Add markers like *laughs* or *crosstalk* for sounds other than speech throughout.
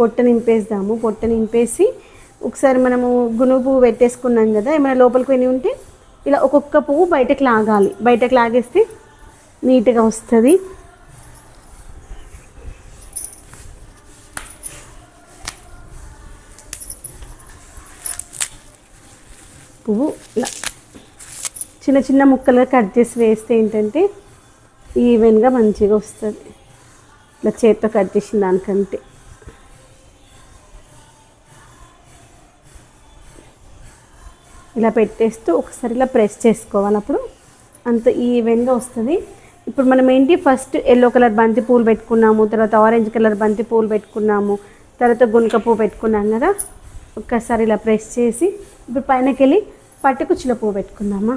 పొట్ట నింపేద్దాము. పొట్ట నింపేసి ఒకసారి మనము గునుగు పువ్వు పెట్టేసుకున్నాం కదా ఏమైనా లోపలికి వెళ్ళి ఉంటే ఇలా ఒక్కొక్క పువ్వు బయటకు లాగాలి. బయటకు లాగేస్తే నీట్గా వస్తుంది. పువ్వు ఇలా చిన్న చిన్న ముక్కలుగా కట్ చేసి వేస్తే ఏంటంటే ఈవెన్గా మంచిగా వస్తుంది. ఇలా చేత్తో కట్ చేసిన దానికంటే. ఇలా పెట్టేస్తూ ఒకసారి ఇలా ప్రెస్ చేసుకోవాలి అప్పుడు. అంత ఈవెన్గా వస్తుంది. ఇప్పుడు మనం ఏంటి? ఫస్ట్ ఎల్లో కలర్ బంతి పూలు పెట్టుకున్నాము తర్వాత ఆరెంజ్ కలర్ బంతి పూలు పెట్టుకున్నాము తర్వాత గునుక పువ్వు పెట్టుకున్నాం కదా. ఒక్కసారి ఇలా ప్రెస్ చేసి ఇప్పుడు పైనకి వెళ్ళి పట్టుకుచ్చుల పువ్వు పెట్టుకుందామా?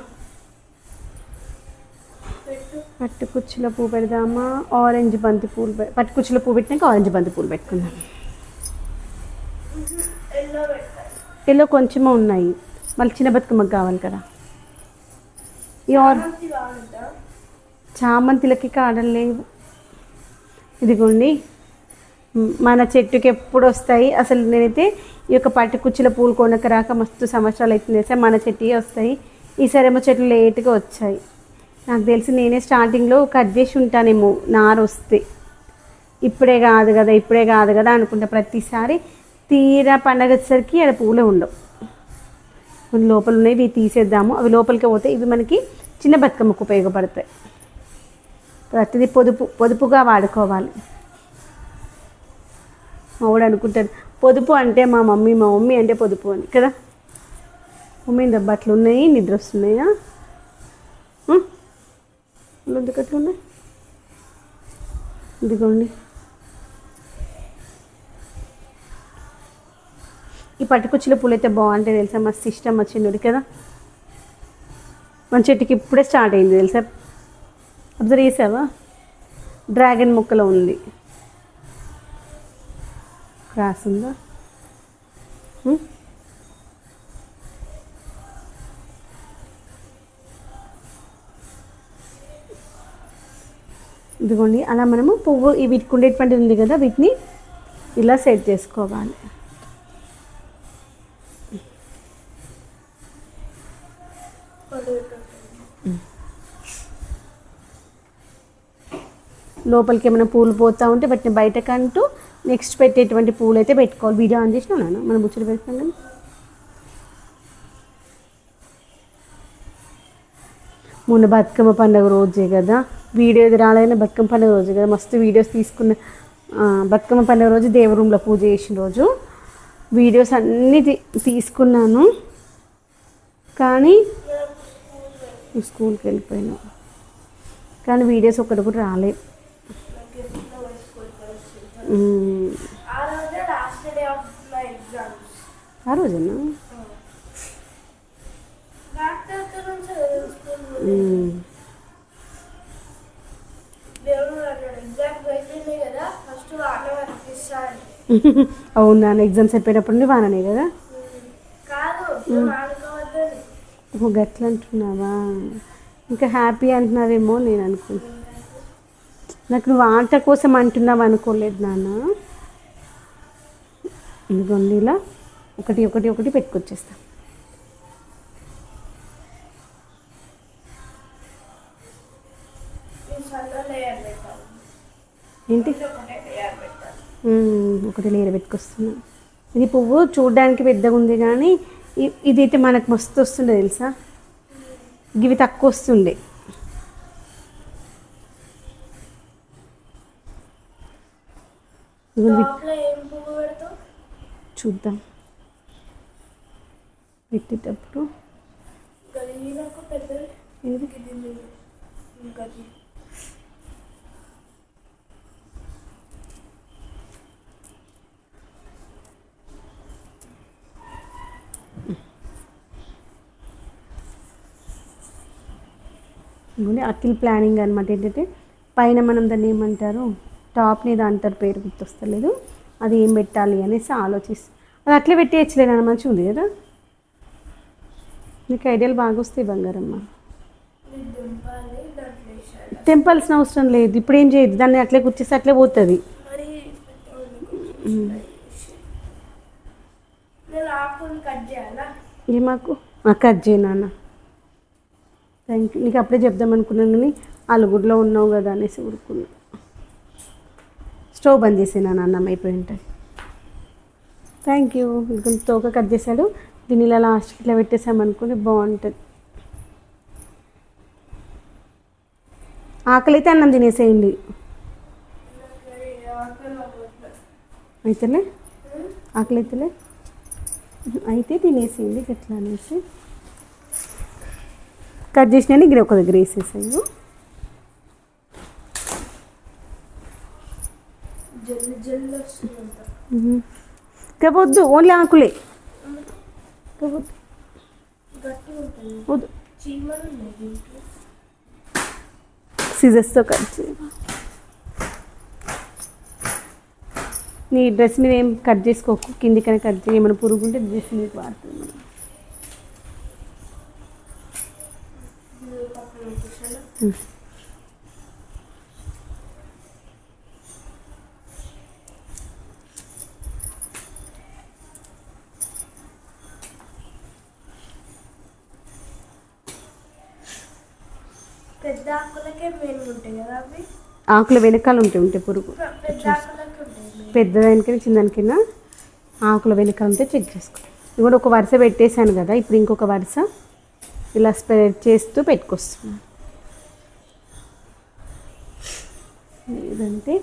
పట్టుకుచ్చుల పువ్వు పెడదామా? ఆరెంజ్ బంతి పూలు పట్టుకుచ్చుల పువ్వు పెట్టినాక ఆరెంజ్ బంతి పూలు పెట్టుకుందాం. ఎల్లో కొంచెమే ఉన్నాయి. మళ్ళీ చిన్న బతుకమ్మకు కావాలి కదా. ఈ ఆర్ చామంతిలకి కాడలు లేవు. ఇదిగోండి. మన చెట్టుకి ఎప్పుడు వస్తాయి? అసలు నేనైతే ఈ యొక్క పట్టు కుచ్చుల పూలు కొనక రాక మస్తు సంవత్సరాలు అవుతుంది సార్ మన చెట్టుకి వస్తాయి. ఈసారేమో చెట్లు లేట్గా వచ్చాయి. నాకు తెలిసి నేనే స్టార్టింగ్లో కట్ చేసి ఉంటానేమో నారు వస్తే. ఇప్పుడే కాదు కదా ఇప్పుడే కాదు కదా అనుకుంటా ప్రతిసారి తీరా పండగ వచ్చేసరికి అక్కడ పూలే ఉండవు. లోపల ఉన్నాయి ఇవి తీసేద్దాము. అవి లోపలికి పోతే ఇవి మనకి చిన్న బతుకమ్మకు ఉపయోగపడతాయి. ప్రతిదీ పొదుపు పొదుపుగా వాడుకోవాలి. మా వాడు అనుకుంటాడు పొదుపు అంటే మా మమ్మీ మా మమ్మీ అంటే పొదుపు అని కదా? మమ్మీ దెబ్బ అట్లా ఉన్నాయి నిద్ర వస్తున్నాయా? ఎందుకు అట్లా ఉన్నాయి? ఇదిగోండి. ఈ పట్టుకొచ్చిన పూలు అయితే బాగుంటాయి తెలుసా? మస్తు ఇష్టం వచ్చింది కదా? మన చెట్టుకి ఇప్పుడే స్టార్ట్ అయింది తెలుసా? అబ్జర్వ్ చేసావా? డ్రాగన్ మొక్కలో ఉంది. క్రాస్ ఉందా ఇదిగోండి అలా మనము పువ్వు వీటికి ఉండేటువంటి ఉంది కదా వీటిని ఇలా సెట్ చేసుకోవాలి. లోపలికి ఏమైనా పూలు పోతూ ఉంటే వాటిని బయటకంటూ నెక్స్ట్ పెట్టేటువంటి పూలు అయితే పెట్టుకోవాలి. వీడియో ఆన్ చేసినా నాన్న మనం ముచ్చట పెడతాం మొన్న బతుకమ్మ పండుగ రోజే కదా. వీడియో ఇది రాలేదని బతుకమ్మ పండుగ రోజే కదా. మస్తు వీడియోస్ తీసుకున్న బతుకమ్మ పండుగ రోజు దేవరూమ్లో పూజ చేసిన రోజు వీడియోస్ అన్నీ తీ- తీసుకున్నాను. కానీ స్కూల్కి వెళ్ళిపోయినావు కానీ వీడియోస్ ఒక్కటి కూడా మ్మ్. ఆ రోజేనా? *laughs* అవునా ఎగ్జామ్స్ అయిపోయినప్పుడు వాననే కదా? ఓ గట్ల అంటున్నావా? ఇంకా హ్యాపీ అంటున్నావేమో నేను అనుకుంటున్నాను నాకు నువ్వు ఆట కోసం అంటున్నావు అనుకోలేదు నాన్న. ఇదిగోండి ఇలా ఒకటి ఒకటి ఒకటి పెట్టుకొచ్చేస్తా. ఏంటి? లేయర్ ఒకటి లేర పెట్టుకొస్తున్నా. ఇది పువ్వు చూడడానికి పెద్దగా ఉంది కానీ ఇదైతే మనకు మస్తు వస్తుండే తెలుసా? ఇవి తక్కువ వస్తుండే. చూద్దాం. పెట్టేటప్పుడు ఏది? ఇది ఇంకా ఇదిగోండి అఖిల్ ప్లానింగ్ అనమాట ఏంటంటే పైన మనం దాన్ని ఏమంటారు టాప్ మీద అంటారు పేరు గుర్తొస్తలేదు. అది ఏం పెట్టాలి అనేసి ఆలోచిస్తాం అది అట్లే పెట్టేయచ్చులే నాన్న మంచిగా ఉంది కదా? నీకు ఐడియాలు బాగా వస్తాయి బంగారమ్మ. తెంపాల్సిన అవసరం లేదు. ఇప్పుడు ఏం చేయదు దాన్ని అట్లే కూర్చేస్తే అట్లే పోతుంది. మరి ఆకులు కట్ చేయాలా ఏమాకు కట్ చేయి నాన్న థ్యాంక్ యూ నీకు అప్పుడే చెప్దాం అనుకున్నాను కానీ అలుగుడిలో ఉన్నావు కదా అనేసి ఊరుకున్నా. స్టవ్ బంద్ చేసేనా అన్నం అయిపోయి ఉంటుంది. థ్యాంక్ యూ తోక కట్ చేశాడు. దీన్ని ఇలా లాస్ట్కి ఇట్లా పెట్టేసామనుకుని బాగుంటుంది. ఆకలి అయితే అన్నం తినేసేయండి. అయితేలే? ఆకలి అయితేలే అయితే తినేసేయండి ఎట్లా అనేసి. కట్ చేసిన ఇక్కడ ఒక దగ్గర ఇంకా వద్దు ఓన్లీ ఆకులే. సీజర్స్తో కట్ చేయ. నీ డ్రెస్ మీద ఏం కట్ చేసుకోకు. కిందికనే కట్ చేయి. ఏమైనా పురుగు ఉంటే డ్రెస్ మీద వాడుతుంది ఇది పక్కన పెట్టేసాను పెద్ద ఆకులకే మెయిన్ ఉంటాయి కదా అవి? ఆకుల వెనకాల ఉంటాయి ఉంటాయి పురుగు. పెద్దదానికైనా చిన్నదానికైనా ఆకుల వెనకాల ఉంటే చెక్ చేసుకో. ఇది కూడా ఒక వరుస పెట్టేశాను కదా ఇప్పుడు ఇంకొక వరుస. ఇలా స్ప్రెడ్ చేస్తూ పెట్టుకొస్తున్నాను లేదంటే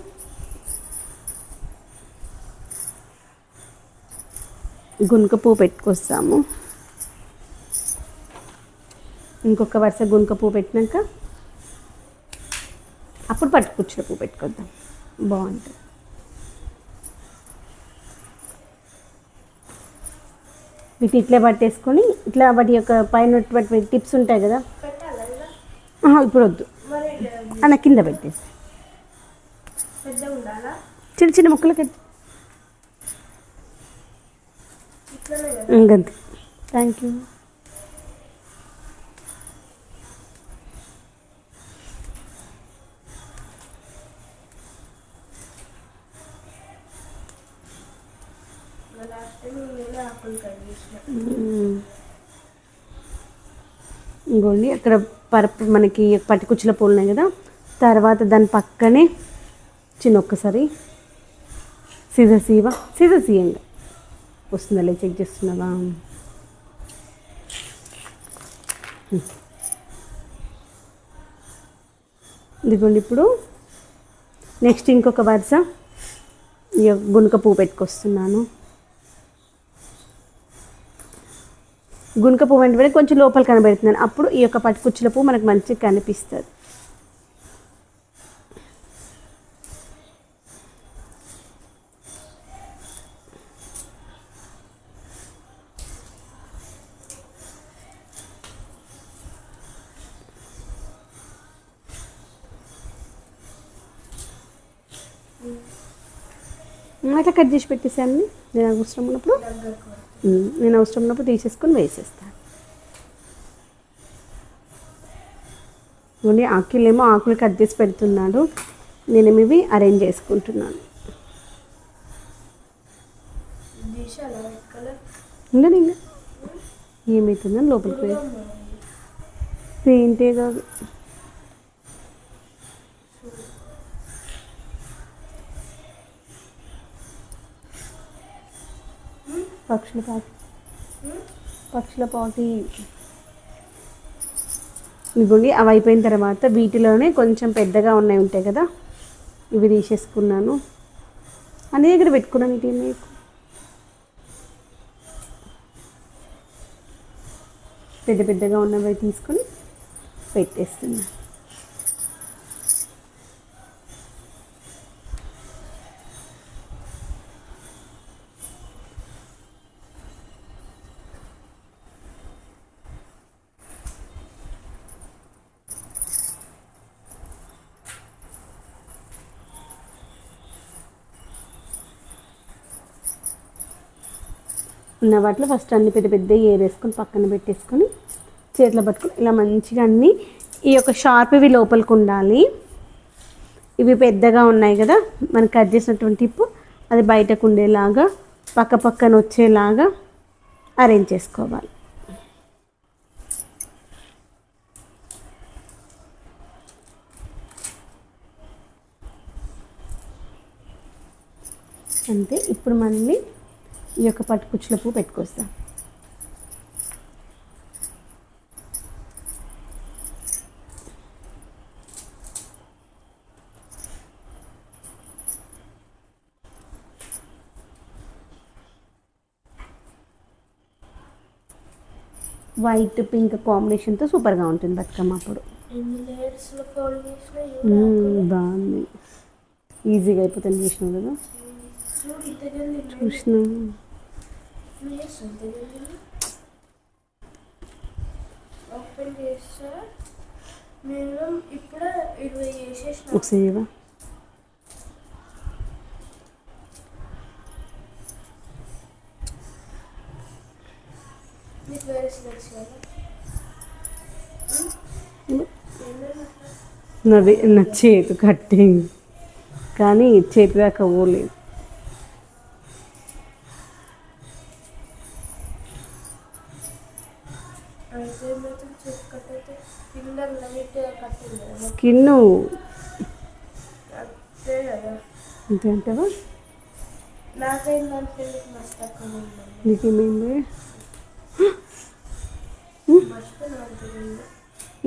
గునుక పువ్వు పెట్టుకొస్తాము. ఇంకొక వరుస గునుక పువ్వు పెట్టినాక అప్పుడు పట్టుకుచ్చిన పువ్వు పెట్టుకొద్దాం. బాగుంటుంది. వీటిని ఇట్లే పట్టేసుకొని ఇట్లా వాటి యొక్క పైన టిప్స్ ఉంటాయి కదా? ఇప్పుడు వద్దు. అలా అన్న కింద పెట్టేసి. చిన్న చిన్న ముక్కలు కట్టి ఇంకంతే. థ్యాంక్ యూ లాస్ట్ టైం నేనే ఆకులు కట్ చేసిన ఇక్కడ పరుపు పరపు మనకి పట్టుకుచ్చుల పూలు ఉన్నాయి కదా తర్వాత దాని పక్కనే చిన్న ఒక్కసారి సీజర్ సీవా సీజర్ సీయంగా వస్తుందా చెక్ చేస్తున్నావా? ఇదిగోండి ఇప్పుడు. నెక్స్ట్ ఇంకొక వరుస ఈ గునుక పువ్వు పెట్టుకొస్తున్నాను. గుణక పువ్వు వెంటనే కొంచెం లోపల కనబడుతున్నాను అప్పుడు ఈ యొక్క పట్టుకుచ్చుల పువ్వు మనకు మంచిగా కనిపిస్తుంది అట్లా కట్ చేసి పెట్టేసాను నేను అవసరం ఉన్నప్పుడు. నేను అవసరం ఉన్నప్పుడు తీసేసుకొని వేసేస్తాను ఓన్లీ ఆకులేమో ఆకులు కట్ చేసి పెడుతున్నాడు. నేను ఇవి అరేంజ్ చేసుకుంటున్నాను. తీసాలా ఇంకా ఇంకా ఏమవుతుందని లోపలికి పోయి. పెయింటే కాదు. పక్షుల పాటి. పక్షుల పాటి. ఇవ్వండి అవి అయిపోయిన తర్వాత వీటిలోనే కొంచెం పెద్దగా ఉన్నాయి ఉంటాయి కదా? ఇవి తీసేసుకున్నాను. అన్ని దగ్గర పెట్టుకున్నాను మీకు. పెద్ద పెద్దగా ఉన్నవి తీసుకొని పెట్టేస్తున్నాను ఉన్న వాటిలో ఫస్ట్ అన్ని పెద్ద పెద్ద ఏరేసుకొని పక్కన పెట్టేసుకొని చేతిలో పట్టుకొని ఇలా మంచిగా అన్నీ ఈ యొక్క షార్ప్ ఇవి లోపలికి ఉండాలి. ఇవి పెద్దగా ఉన్నాయి కదా మనం కట్ చేసినటువంటి టిప్పు అది బయటకు ఉండేలాగా పక్క పక్కన వచ్చేలాగా అరేంజ్ చేసుకోవాలి. అంతే ఇప్పుడు మళ్ళీ ఈ యొక్క పట్టుకుచ్చుల పువ్వు పెట్టుకొస్తాం. వైట్ పింక్ కాంబినేషన్తో సూపర్గా ఉంటుంది బతుకమ్మ అప్పుడు. చేసినా బాగుంది. ఈజీగా అయిపోతుంది చూసినావు కదా? చూసినా ఓపెన్ చేస్తా నేను ఇప్పుడే ఇరవై చేసేసిన. ఒకసారి? నీకు వేరే నా చేతు కట్టింగ్ కానీ చేతి దాకా పోలేదు స్కిన్ అంతే అంటావా? నీకేమైంది?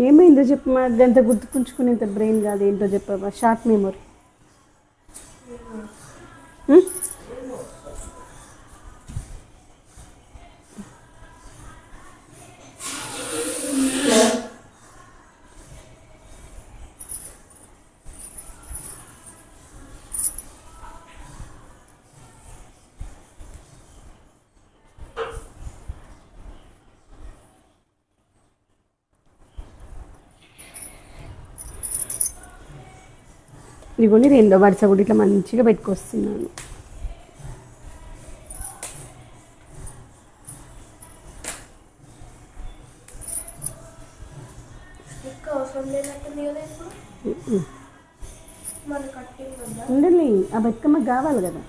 ఏమైందో చెప్పు మా అంత గుర్తుకుంచుకునేంత బ్రెయిన్ కాదు ఏంటో చెప్పవా? Short memory. ఇదిగోండి రెండో వరుస కూడా ఇట్లా మంచిగా పెట్టుకొస్తున్నాను. ఉండలే ఆ బతుకమ్మ కావాలి కదా.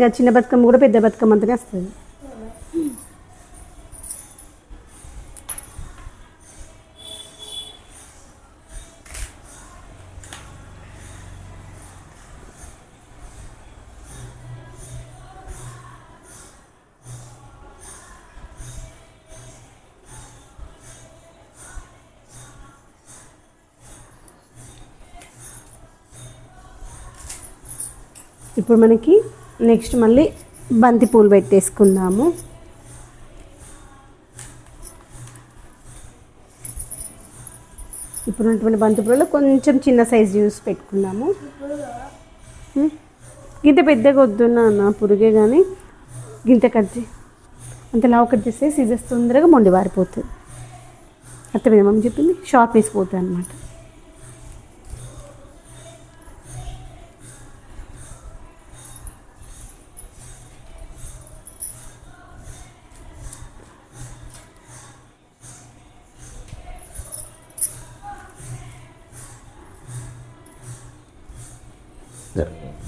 కాదు చిన్న బతుకమ్మ కూడా పెద్ద బతుకమ్మ అంతనే వస్తుంది. ఇప్పుడు మనకి నెక్స్ట్ మళ్ళీ బంతి పూలు పెట్టేసుకుందాము. ఇప్పుడు ఉన్నటువంటి బంతి పూలలో కొంచెం చిన్న సైజ్ చూసి పెట్టుకున్నాము గింత పెద్దగా వద్దున్నా అన్న పురుగే కానీ గింత కట్ అంతలా ఒకటి చేస్తే సీజర్స్ తొందరగా మొండి వారిపోతుంది. అర్థమైందా మమ్మీ చెప్పింది? షార్ప్ వేసిపోతుంది అనమాట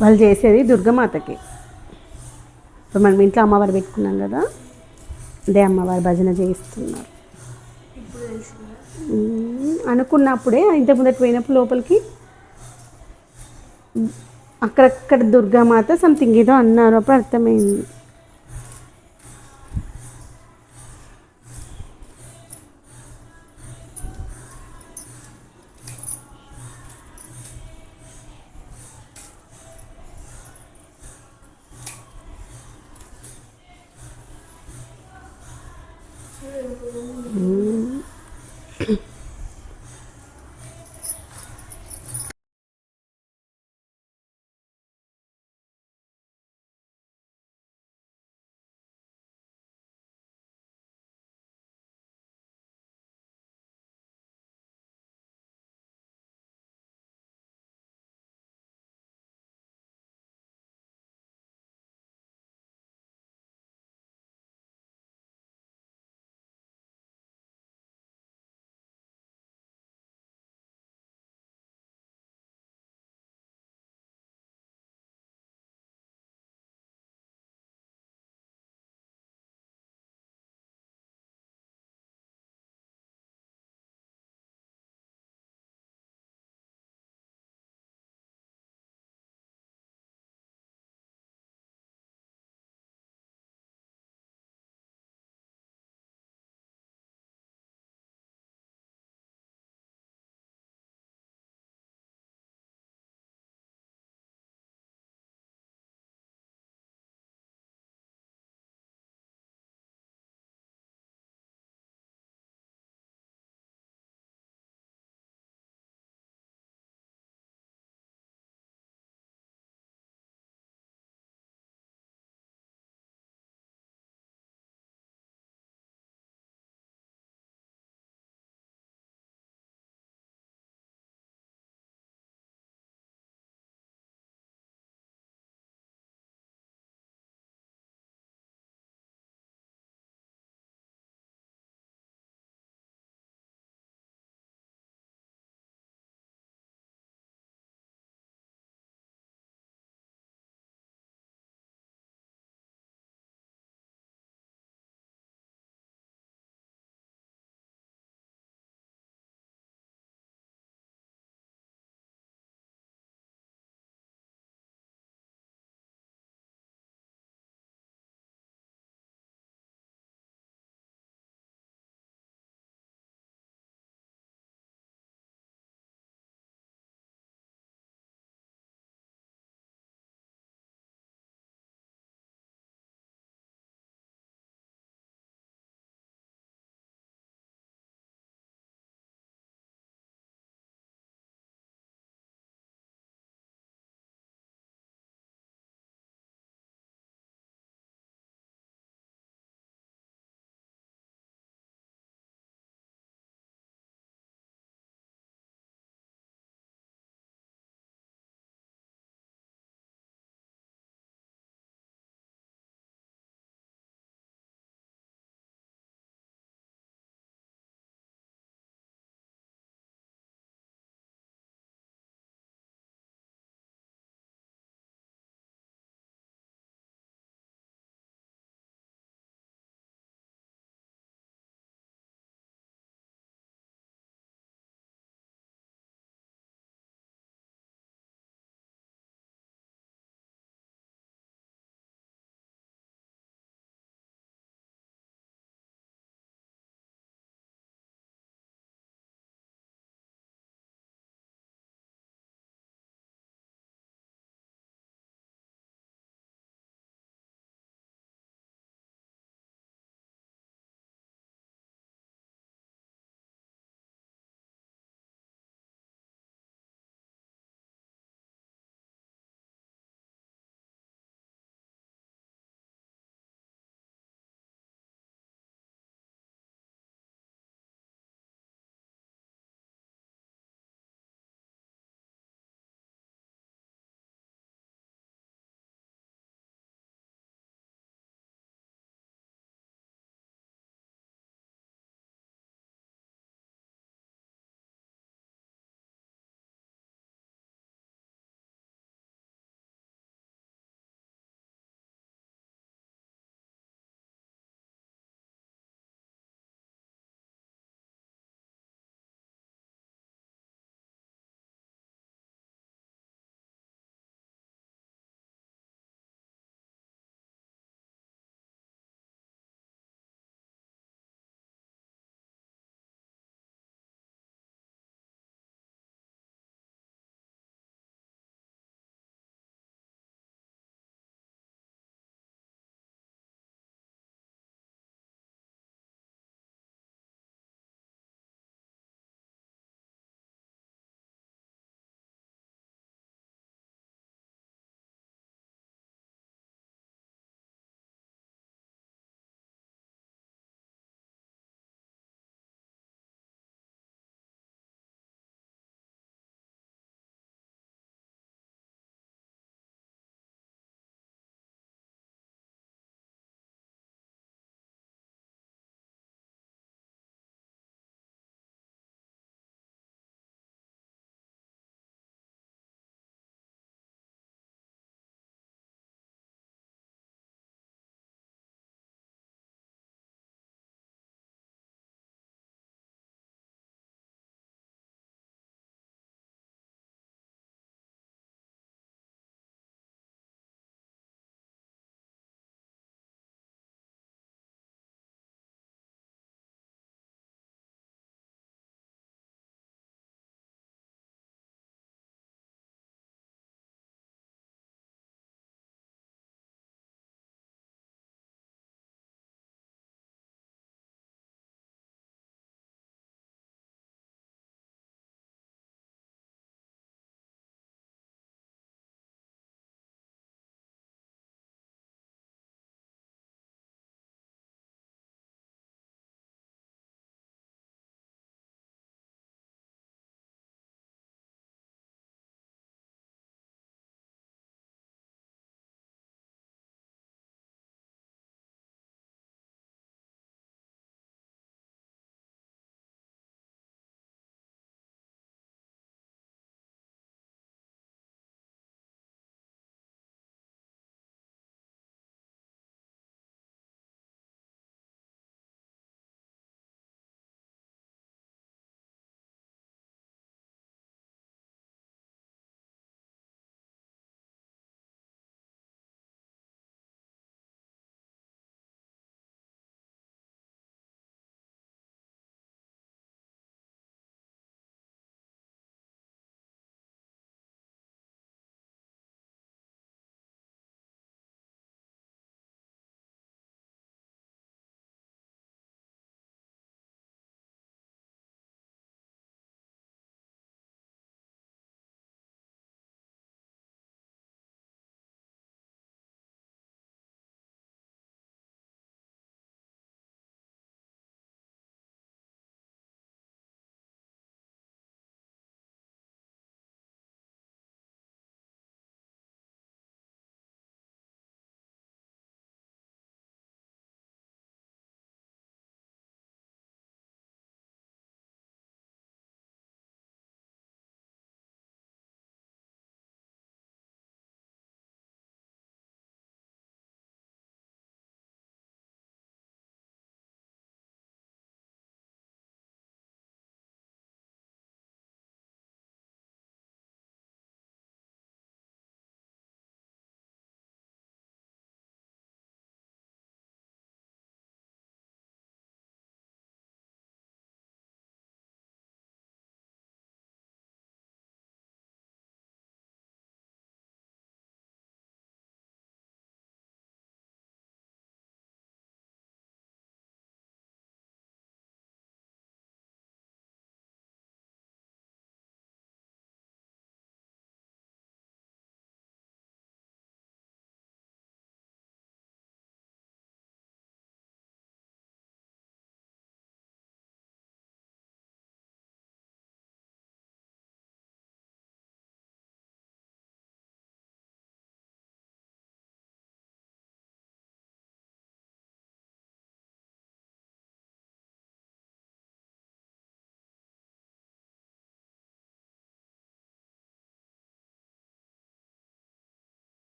వాళ్ళు చేసేది దుర్గమాతకి. ఇప్పుడు మనం ఇంట్లో అమ్మవారు పెట్టుకున్నాం కదా అదే అమ్మవారి భజన చేయిస్తున్నారు. అనుకున్నప్పుడే ఇంత ముందట పోయినప్పుడు లోపలికి అక్కడక్కడ దుర్గామాత సంథింగ్ ఏదో అన్నారు అప్పుడు అర్థమైంది.